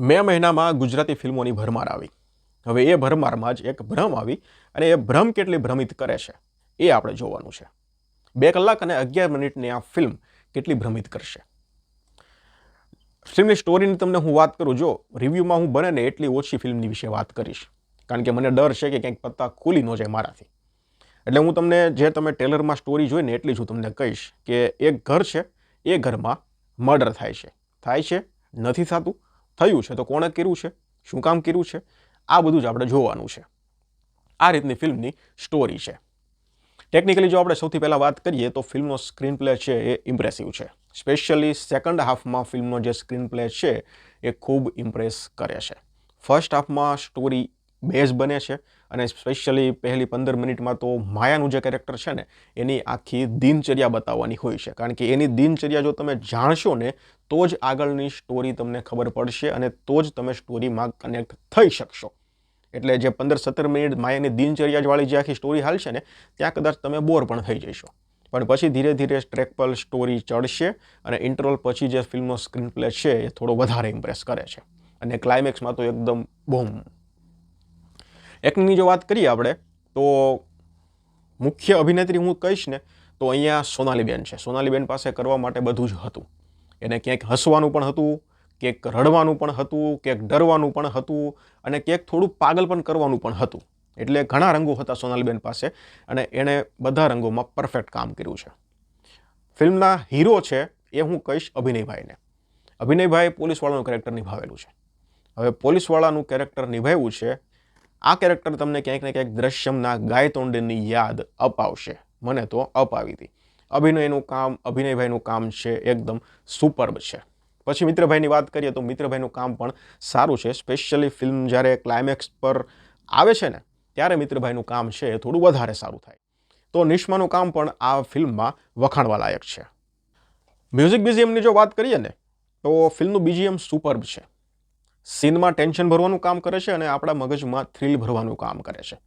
મે મહિનામાં ગુજરાતી ફિલ્મોની ભરમાર આવી. હવે એ ભરમારમાં જ એક ભ્રમ આવી અને એ ભ્રમ કેટલી ભ્રમિત કરે છે એ આપણે જોવાનું છે. બે કલાક અને અગિયાર મિનિટની આ ફિલ્મ કેટલી ભ્રમિત કરશે? ફિલ્મની સ્ટોરીની તમને હું વાત કરું, જો રિવ્યૂમાં હું બને ને એટલી ઓછી ફિલ્મની વિશે વાત કરીશ. કારણ કે મને ડર છે કે ક્યાંક પત્તા ખુલી ન જાય મારાથી. એટલે હું તમને જે તમે ટેલરમાં સ્ટોરી જોઈને એટલી જ હું તમને કહીશ કે એક ઘર છે, એ ઘરમાં મર્ડર થાય છે. થાય છે, નથી થતું થયું છે તો કોણે કર્યું છે? શું કામ કર્યું છે? આ બધું જ આપણે જોવાનું છે. આ રીતની ફિલ્મની સ્ટોરી છે. ટેકનિકલી જો આપણે સૌથી પહેલાં વાત કરીએ તો ફિલ્મનો સ્ક્રીન પ્લે છે એ ઇમ્પ્રેસિવ છે. સ્પેશિયલી સેકન્ડ હાફમાં ફિલ્મનો જે સ્ક્રીન પ્લે છે એ ખૂબ ઇમ્પ્રેસ કરે છે. ફર્સ્ટ હાફમાં સ્ટોરી બેઝ બને છે. અને સ્પેશિયલી પહેલી પંદર મિનિટમાં તો માયાનું જે કેરેક્ટર છે ને, એની આખી દિનચર્યા બતાવવાની હોય છે. કારણ કે એની દિનચર્યા જો તમે જાણશો ને, તો જ આગળની સ્ટોરી તમને ખબર પડશે અને તો જ તમે સ્ટોરીમાં કનેક્ટ થઈ શકશો. એટલે જે પંદર સત્તર મિનિટ માયાની દિનચર્યાવાળી જે આખી સ્ટોરી હાલશે ને, ત્યાં કદાચ તમે બોર પણ થઈ જશો. પણ પછી ધીરે ધીરે ટ્રેક પર સ્ટોરી ચડશે અને ઇન્ટરવલ પછી જે ફિલ્મનો સ્ક્રીન પ્લે છે એ થોડો વધારે ઇમ્પ્રેસ કરે છે. અને ક્લાઇમેક્સમાં તો એકદમ બૂમ એક્ટિંગની જો વાત કરીએ આપણે, તો મુખ્ય અભિનેત્રી હું કહીશ ને, તો અહીંયા સોનાલીબેન છે. સોનાલીબેન પાસે કરવા માટે બધું જ હતું. એને ક્યાંક હસવાનું પણ હતું, ક્યાંક રડવાનું પણ હતું, ક્યાંક ડરવાનું પણ હતું, અને ક્યાંક થોડું પાગલ પણ કરવાનું પણ હતું. એટલે ઘણા રંગો હતા સોનાલીબેન પાસે, અને એણે બધા રંગોમાં પરફેક્ટ કામ કર્યું છે. ફિલ્મના હીરો છે એ હું કહીશ અભિનયભાઈને. અભિનયભાઈ પોલીસવાળાનું કેરેક્ટર નિભાવેલું છે. હવે પોલીસવાળાનું કેરેક્ટર નિભાવ્યું છે આ કેરેક્ટર તમને ક્યાંક ને ક્યાંક દ્રશ્યમના ગાયતોંડની યાદ અપાવશે. મને તો અપાવી હતી. અભિનયનું કામ, અભિનયભાઈનું કામ છે, એકદમ સુપર્બ છે. પછી મિત્રભાઈની વાત કરીએ તો મિત્રભાઈનું કામ પણ સારું છે. સ્પેશિયલી ફિલ્મ જ્યારે ક્લાઇમેક્સ પર આવે છે ને, ત્યારે મિત્રભાઈનું કામ છે એ થોડું વધારે સારું થાય. તો નિષ્માનું કામ પણ આ ફિલ્મમાં વખાણવા લાયક છે મ્યુઝિક બીજીએમની જો વાત કરીએ ને, તો ફિલ્મનું બીજીએમ સુપર્બ છે. સીનમાં ટેન્શન ભરવાનું કામ કરે છે અને આપણા મગજમાં થ્રિલ ભરવાનું કામ કરે છે.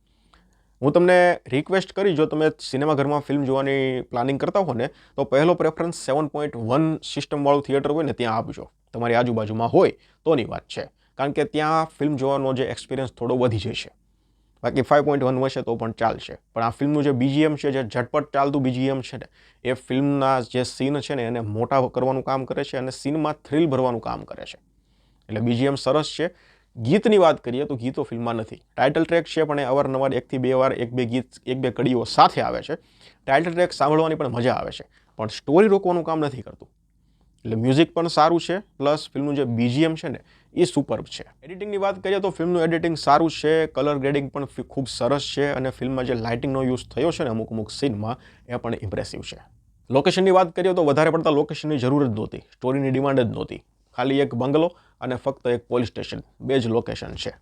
હું તમને રિક્વેસ્ટ કરી, જો તમે સિનેમાઘરમાં ફિલ્મ જોવાની પ્લાનિંગ કરતા હો ને, તો પહેલો પ્રેફરન્સ સેવન પોઈન્ટ વન સિસ્ટમવાળું થિયેટર હોય ને, ત્યાં આપજો. તમારી આજુબાજુમાં હોય, તોની વાત છે. કારણ કે ત્યાં ફિલ્મ જોવાનો જે એક્સપિરિયન્સ થોડો વધી જશે. બાકી ફાઇવ પોઈન્ટ વન હશે તો પણ ચાલશે. પણ આ ફિલ્મનું જે બીજીએમ છે, જે ઝટપટ ચાલતું બીજીએમ છે ને, એ ફિલ્મના જે સીન છે ને, એને મોટા કરવાનું કામ કરે છે અને સીનમાં થ્રિલ ભરવાનું કામ કરે છે. એટલે બીજીએમ સરસ છે. ગીતની વાત કરીએ તો ગીતો ફિલ્મમાં નથી. ટાઇટલ ટ્રેક છે પણ એ અવારનવાર એકથી બે વાર એક બે ગીત, એક બે કડીઓ સાથે આવે છે. ટાઇટલ ટ્રેક સાંભળવાની પણ મજા આવે છે. પણ સ્ટોરી રોકવાનું કામ નથી કરતું. એટલે મ્યુઝિક પણ સારું છે પ્લસ ફિલ્મનું જે બીજીએમ છે ને, એ સુપર્બ છે. એડિટિંગની વાત કરીએ તો ફિલ્મનું એડિટિંગ સારું છે કલર ગ્રેડિંગ પણ ખૂબ સરસ છે અને ફિલ્મમાં જે લાઇટિંગનો યુઝ થયો છે ને અમુક અમુક સીનમાં, એ પણ ઇમ્પ્રેસિવ છે. લોકેશનની વાત કરીએ તો વધારે પડતા લોકેશનની જરૂર જ નહોતી. સ્ટોરીની ડિમાન્ડ જ નહોતી. ખાલી એક બંગલો અને ફક્ત એક પોલીસ સ્ટેશન, બે જ લોકેશન છે.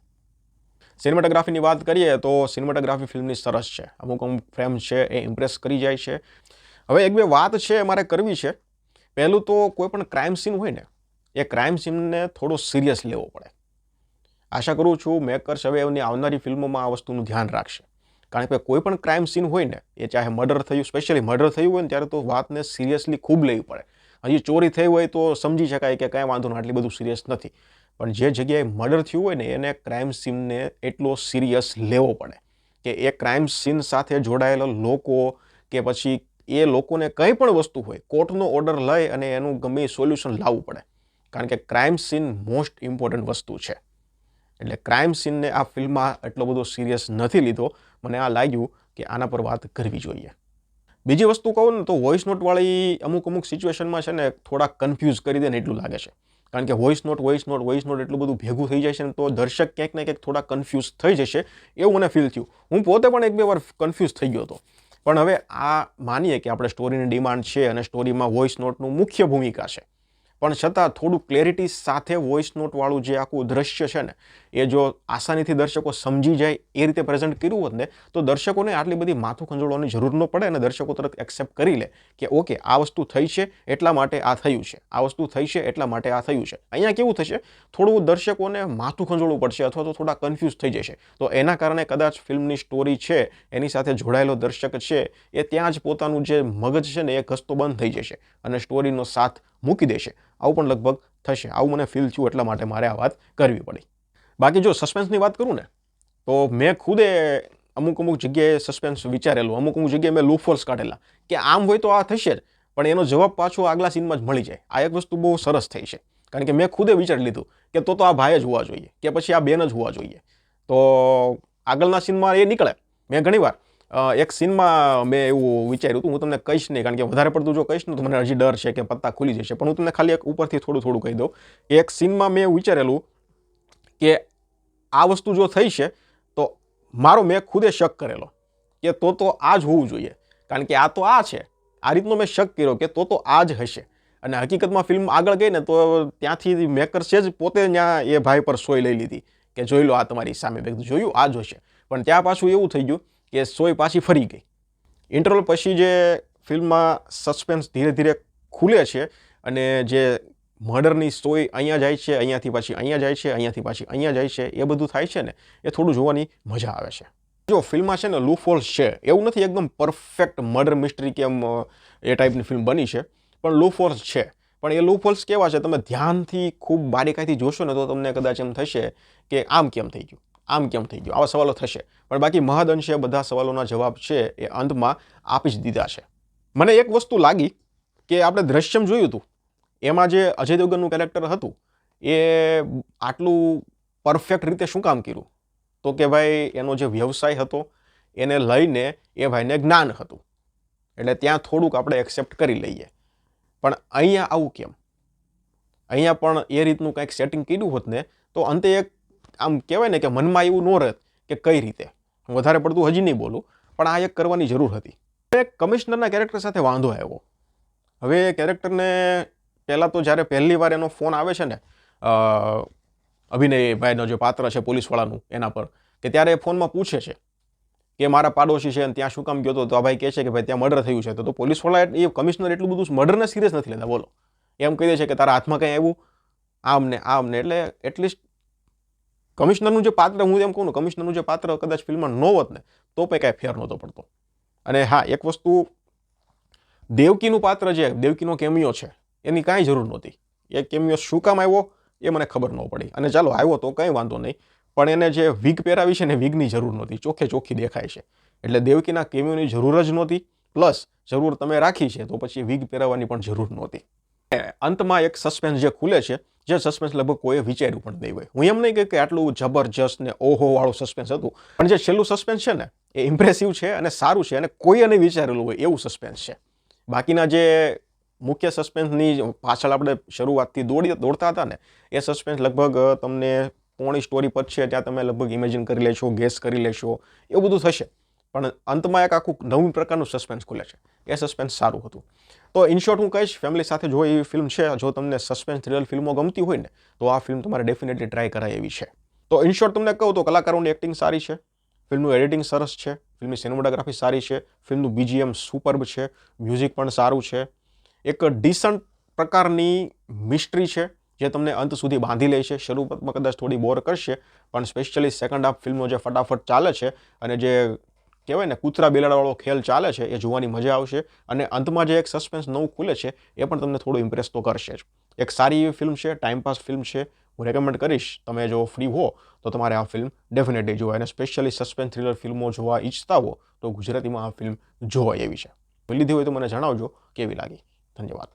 સિનેમેટોગ્રાફીની વાત કરીએ તો સિનેમેટોગ્રાફી ફિલ્મની સરસ છે. અમુક અમુક ફ્રેમ છે એ ઇમ્પ્રેસ કરી જાય છે. હવે એક બે વાત છે મારે કરવી છે. પહેલું તો કોઈ પણ ક્રાઇમ સીન હોય ને, એ ક્રાઇમ સીનને થોડો સિરિયસ લેવો પડે. આશા કરું છું મેકર્સ હવે એમની આવનારી ફિલ્મોમાં આ વસ્તુનું ધ્યાન રાખશે. કારણ કે કોઈ પણ ક્રાઇમ સીન હોય ને, એ ચાહે મર્ડર થયું સ્પેશિયલી મર્ડર થયું હોય ને, ત્યારે તો વાતને સિરિયસલી ખૂબ લેવી પડે. હજી ચોરી થઈ હોય તો સમજી શકાય કે કાંઈ વાંધો નહીં આટલી બધું સિરિયસ નથી. પણ જે જગ્યાએ મર્ડર થયું હોય ને, એને ક્રાઇમ સીનને એટલો સિરિયસ લેવો પડે. કે એ ક્રાઇમ સીન સાથે જોડાયેલા લોકો કે પછી એ લોકોને કંઈ પણ વસ્તુ હોય, કોર્ટનો ઓર્ડર લઈ અને એનું ગમે સોલ્યુશન લાવવું પડે. કારણ કે ક્રાઇમ સીન મોસ્ટ ઇમ્પોર્ટન્ટ વસ્તુ છે. એટલે ક્રાઇમ સીનને આ ફિલ્મમાં એટલો બધો સિરિયસ નથી લીધો. મને આ લાગ્યું કે આના પર વાત કરવી જોઈએ. બીજી વસ્તુ કહું ને તો વોઇસ નોટવાળી અમુક અમુક સિચ્યુએશનમાં છે ને થોડા કન્ફ્યુઝ કરી દે ને એટલું લાગે છે. કારણ કે voice note voice note voice note એટલું બધું ભેગું થઈ જાય છે ને તો દર્શક ક્યાંક ને ક્યાંક થોડા કન્ફ્યુઝ થઈ જશે એવું મને ફીલ થયું. હું પોતે પણ એક બે વાર કન્ફ્યુઝ થઈ ગયો હતો. પણ હવે આ માનીએ કે આપણે સ્ટોરીની ડિમાન્ડ છે અને સ્ટોરીમાં વોઇસ નોટનું મુખ્ય ભૂમિકા છે. પણ છતાં થોડું ક્લેરિટી સાથે વોઇસ નોટવાળું જે આખું દ્રશ્ય છે ને એ જો આસાનીથી દર્શકો સમજી જાય એ રીતે પ્રેઝન્ટ કર્યું હોત ને, તો દર્શકોને આટલી બધી માથું ખંજોળવાની જરૂર ન પડે અને દર્શકો તરત એક્સેપ્ટ કરી લે કે, ઓકે, આ વસ્તુ થઈ છે, એટલા માટે આ થયું છે. આ વસ્તુ થઈ છે, એટલા માટે આ થયું છે. અહીંયા કેવું થશે? થોડું દર્શકોને માથું ખંજોળવું પડશે અથવા તો થોડા કન્ફ્યુઝ થઈ જશે. તો એના કારણે કદાચ ફિલ્મની સ્ટોરી છે, એની સાથે જોડાયેલો દર્શક છે, એ ત્યાં જ પોતાનું જે મગજ છે ને, એ ઘસતો બંધ થઈ જશે અને સ્ટોરીનો સાથ મૂકી દેશે. આવું પણ લગભગ થશે. આવું મને ફીલ થયું, એટલા માટે મારે આ વાત કરવી પડી. બાકી જો સસ્પેન્સની વાત કરું ને, તો મેં ખુદે અમુક અમુક જગ્યાએ સસ્પેન્સ વિચારેલું, અમુક અમુક જગ્યાએ મેં લૂફોલ્સ કાઢેલા, કે આમ હોય તો આ થશે જ, પણ એનો જવાબ પાછો આગલા સીનમાં જ મળી જાય. આ એક વસ્તુ બહુ સરસ થઈ છે. કારણ કે મેં ખુદે વિચારી લીધું કે તો તો આ ભાઈ જ હોવા જોઈએ, કે પછી આ બેન જ હોવા જોઈએ. તો આગળના સીનમાં એ નીકળે. મેં ઘણીવાર એક સીનમાં મેં એવું વિચાર્યું હતું, હું તમને કહીશ નહીં, કારણ કે વધારે પડતું જો કહીશ ને તો મને હજી ડર છે કે પત્તા ખુલી જશે, પણ હું તમને ખાલી એક ઉપરથી થોડું થોડું કહી દઉં. એક સીનમાં મેં વિચારેલું કે આ વસ્તુ જો થઈ છે, તો મારો મેં ખુદે શક કરેલો કે તો તો આ જ હોવું જોઈએ. કારણ કે આ તો આ છે. આ રીતનો મેં શક કર્યો કે તો તો આ જ હશે. અને હકીકતમાં ફિલ્મ આગળ ગઈ ને તો ત્યાંથી મેકર્સે જ પોતે ત્યાં એ ભાઈ પર સોય લઈ લીધી કે જોઈ લો આ તમારી સામે વ્યક્તિ જોયું આ જ હશે. પણ ત્યાં પાછું એવું થઈ ગયું કે સોય પાછી ફરી ગઈ. ઇન્ટરવલ પછી જે ફિલ્મમાં સસ્પેન્સ ધીરે ધીરે ખુલે છે અને જે મર્ડરની સ્ટોરી અહીંયા જાય છે, અહીંયાથી પાછી અહીંયા જાય છે, અહીંયાથી પાછી અહીંયા જાય છે, એ બધું થાય છે ને, એ થોડું જોવાની મજા આવે છે. જો ફિલ્મમાં છે ને લૂફોલ્સ છે, એવું નથી એકદમ પરફેક્ટ મર્ડર મિસ્ટ્રી કે એમ એ ટાઈપની ફિલ્મ બની છે, પણ લૂફોલ્સ છે. પણ એ લૂફોલ્સ કેવા છે, તમે ધ્યાનથી ખૂબ બારીકાઈથી જોશો ને, તો તમને કદાચ એમ થશે કે આમ કેમ થઈ ગયું, આમ કેમ થઈ ગયું, આવા સવાલો થશે. પણ બાકી મહદઅંશે બધા સવાલોના જવાબ છે, એ અંતમાં આપી જ દીધા છે. મને એક વસ્તુ લાગી કે આપણે દ્રશ્યમ જોયું હતું. એમાં જે અજય દેવગનનું કેરેક્ટર હતું, એ આટલું પરફેક્ટ રીતે શું કામ કર્યું? તો કે ભાઈ, એનો જે વ્યવસાય હતો, એને લઈને એ ભાઈને જ્ઞાન હતું. એટલે ત્યાં થોડુંક આપણે એક્સેપ્ટ કરી લઈએ. પણ અહીંયા આવું કેમ? અહીંયા પણ એ રીતનું કંઈક સેટિંગ કર્યું હોત ને, તો અંતે એક આમ કહેવાય ને કે મનમાં એવું ન રહેત કે કઈ રીતે. હું વધારે પડતું હજી નહીં બોલું, પણ આ એક કરવાની જરૂર હતી. એક કમિશનરના કેરેક્ટર સાથે વાંધો આવ્યો. હવે કેરેક્ટરને પહેલાં તો જ્યારે પહેલી વાર એનો ફોન આવે છે ને અભિનયભાઈનો જે પાત્ર છે પોલીસવાળાનું, એના પર, કે ત્યારે એ ફોનમાં પૂછે છે કે મારા પાડોશી છે અને ત્યાં શું કામ ગયો હતો, તો આ ભાઈ કહે છે કે ભાઈ ત્યાં મર્ડર થયું છે. તો તો પોલીસવાળા એ કમિશનર એટલું બધું મર્ડરને સિરિયસ નથી લેતા, બોલો. એમ કહી દે છે કે તારા હાથમાં કંઈ આવ્યું? આમ ને આમ ને, એટલે એટલીસ્ટ કમિશનરનું જે પાત્ર, હું એમ કહું ને, કમિશનરનું જે પાત્ર કદાચ ફિલ્મમાં ન હોત ને, તો પણ કાંઈ ફેર નહોતો પડતો. અને હા, એક વસ્તુ દેવકીનું પાત્ર જે, દેવકીનો કેમિયો છે એની કાંઈ જરૂર નહોતી. એ કેમિયો શું કામ આવ્યો એ મને ખબર ન પડી. અને ચાલો, આવ્યો તો કંઈ વાંધો નહીં, પણ એને જે વિગ પહેરાવી છે ને વિગની જરૂર નહોતી. ચોખ્ખે ચોખ્ખી દેખાય છે. એટલે દેવકીના કેમિયોની જરૂર જ નહોતી. પ્લસ જરૂર તમે રાખી છે, તો પછી વિગ પહેરાવવાની પણ જરૂર નહોતી. અંતમાં એક સસ્પેન્સ જે ખુલે છે, જે સસ્પેન્સ લગભગ કોઈએ વિચાર્યું પણ નહીં હોય. હું એમ નહીં કહે કે આટલું જબરજસ્ત ને ઓહો વાળું સસ્પેન્સ હતું, પણ જે છેલ્લું સસ્પેન્સ છે ને, એ ઇમ્પ્રેસિવ છે અને સારું છે અને કોઈએ નહીં વિચારેલું હોય એવું સસ્પેન્સ છે. બાકીના જે મુખ્ય સસ્પેન્સની પાછળ આપણે શરૂઆતથી દોડી, દોડતા હતા ને, એ સસ્પેન્સ લગભગ તમને પોણી સ્ટોરી પર છે, ત્યાં તમે લગભગ ઇમેજિન કરી લેશો ગેસ કરી લેશો, એવું બધું થશે. પણ અંતમાં એક આખું નવું પ્રકારનું સસ્પેન્સ ખુલે છે. એ સસ્પેન્સ સારું હતું. તો ઇન શોર્ટ હું કહીશ ફેમિલી સાથે જો એવી ફિલ્મ છે, જો તમને સસ્પેન્સ થ્રિલર ફિલ્મો ગમતી હોય ને, તો આ ફિલ્મ તમારે ડેફિનેટલી ટ્રાય કરાય એવી છે. તો ઇન શોર્ટ તમને કહું તો કલાકારોની એક્ટિંગ સારી છે ફિલ્મનું એડિટિંગ સરસ છે ફિલ્મની સિનેમાટોગ્રાફી સારી છે ફિલ્મનું બીજીએમ સુપર્બ છે મ્યુઝિક પણ સારું છે એક ડિસન્ટ પ્રકારની મિસ્ટ્રી છે, જે તમને અંત સુધી બાંધી લે છે. શરૂઆતમાં કદાચ થોડી બોર કરશે, પણ સ્પેશિયલી સેકન્ડ હાફ ફિલ્મનો જે ફટાફટ ચાલે છે અને જે કહેવાય ને, કૂતરા બિલાડવાળો ખેલ ચાલે છે, એ જોવાની મજા આવશે અને અંતમાં જે એક સસ્પેન્સ નવું ખુલે છે, એ પણ તમને થોડું ઇમ્પ્રેસ તો કરશે જ. એક સારી એવી ફિલ્મ છે ટાઈમપાસ ફિલ્મ છે, હું રેકમેન્ડ કરીશ, તમે જો ફ્રી હો, તો તમારે આ ફિલ્મ ડેફિનેટલી જોવાય અને સ્પેશિયલી સસ્પેન્સ થ્રિલર ફિલ્મો જોવા ઈચ્છતા હો, તો ગુજરાતીમાં આ ફિલ્મ જોવાય એવી છે. લીધી હોય તો મને જણાવજો, કેવી લાગી? धन्यवाद